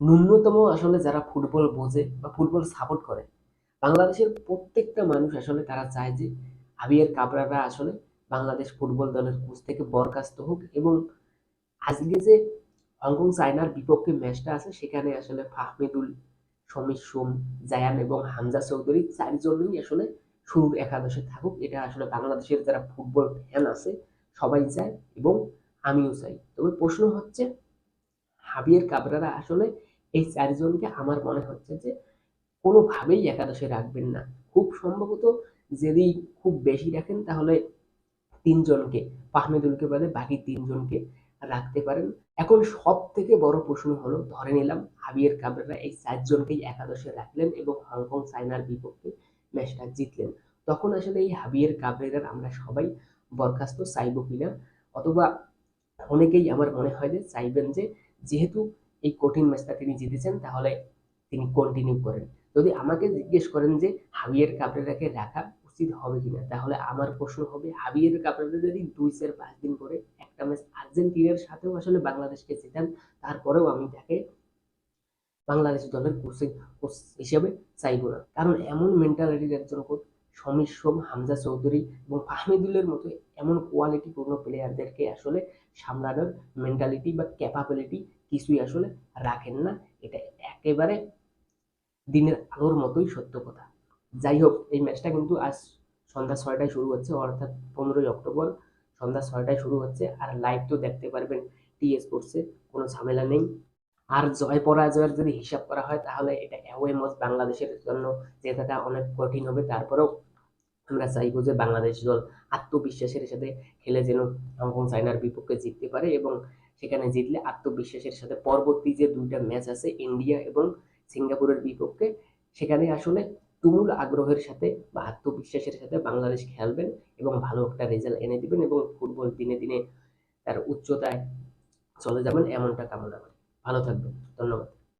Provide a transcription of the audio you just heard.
ন্যূনতম আসলে যারা ফুটবল বোঝে বা ফুটবল সাপোর্ট করে, বাংলাদেশের প্রত্যেকটা মানুষ আসলে তারা চায় যে হাবিয়ার কাবরারা আসলে বাংলাদেশ ফুটবল দলের কোচ থেকে বরখাস্ত হোক এবং আজকে যে হংকং চায়নার বিপক্ষে ম্যাচটা আছে, সেখানে আসলে ফাহমিদুল, সমীর সোম, জায়ান এবং হামজা চৌধুরী চারজনই আসলে শুরুর একাদশে থাকুক। এটা আসলে বাংলাদেশের যারা ফুটবল ফ্যান আছে, সবাই চায় এবং আমিও চাই। তবে প্রশ্ন হচ্ছে হাবিয়ের কাবরারা আসলে এই চারজনকে আমার মনে হচ্ছে যে কোনোভাবেই একাদশে রাখবেন না। খুব সম্ভবত যদি খুব বেশি রাখেন তাহলে তিনজনকে, ফাহমিদুলকে বাদে বাকি তিনজনকে রাখতে পারেন। এখন সব থেকে বড় প্রশ্ন হলো, ধরে নিলাম হাবিয়ের কাবরেরা এই চারজনকেই একাদশে রাখলেন এবং হংকং চায়নার বিপক্ষে ম্যাচটা জিতলেন। তখন আসলে এই হাবিয়ের কাবরেরার আমরা সবাই বরখাস্ত চাইব কিনা? অথবা অনেকেই আমার মনে হয় যে চাইবেন যে যেহেতু এই কঠিন ম্যাচটা তিনি জিতেছেন, তাহলে তিনি কন্টিনিউ করেন। যদি আমাকে জিজ্ঞেস করেন যে, হাবিয়ের কাবরেরাকে রাখা উচিত হবে কিনা, তাহলে আমার প্রশ্ন হবে, হাবিয়ের কাবরেরা যদি দুই চার পাঁচ দিন করে একটা ম্যাচ আর্জেন্টিনার সাথেও আসলে বাংলাদেশকে জেতান, তারপরেও আমি তাকে বাংলাদেশ দলের কোচিং কোচ হিসেবে চাইব না। কারণ এমন মেন্টালিটির একজন কোচ সমীর সোম, হামজা চৌধুরী এবং ফাহমিদুলের মতো এমন কোয়ালিটিপূর্ণ প্লেয়ারদেরকে আসলে সামলানোর মেন্টালিটি বা ক্যাপাবিলিটি কিছুই আসলে রাখেন না। এটা একেবারে দিনের আলোর মতোই সত্য কথা। যাই হোক, এই ম্যাচটা কিন্তু আজ সন্ধ্যা ছয়টায় শুরু হচ্ছে, অর্থাৎ পনেরোই অক্টোবর সন্ধ্যা ছয়টায় শুরু হচ্ছে। আর লাইভ তো দেখতে পারবেন টি স্পোর্টসে কোনো ঝামেলা নেই। আর জয় পরাজয়ের যদি হিসাব করা হয়, তাহলে এটা অ্যাওয়ে ম্যাচ বাংলাদেশের জন্য জেতাটা অনেক কঠিন হবে। তারপরেও আমরা চাইব যে বাংলাদেশ দল আত্মবিশ্বাসের সাথে খেলে যেন হংকং চায়নার বিপক্ষে জিততে পারে এবং সেখানে জিতলে আত্মবিশ্বাসের সাথে পরবর্তী যে দুইটা ম্যাচ আছে, ইন্ডিয়া এবং সিঙ্গাপুরের বিপক্ষে, সেখানে আসলে তুমুল আগ্রহের সাথে বা আত্মবিশ্বাসের সাথে বাংলাদেশ খেলবেন এবং ভালো একটা রেজাল্ট এনে দিবেন এবং ফুটবল দিনে দিনে তার উচ্চতায় চলে যাবেন এমনটা কামনা করি। ভালো থাকবেন। ধন্যবাদ।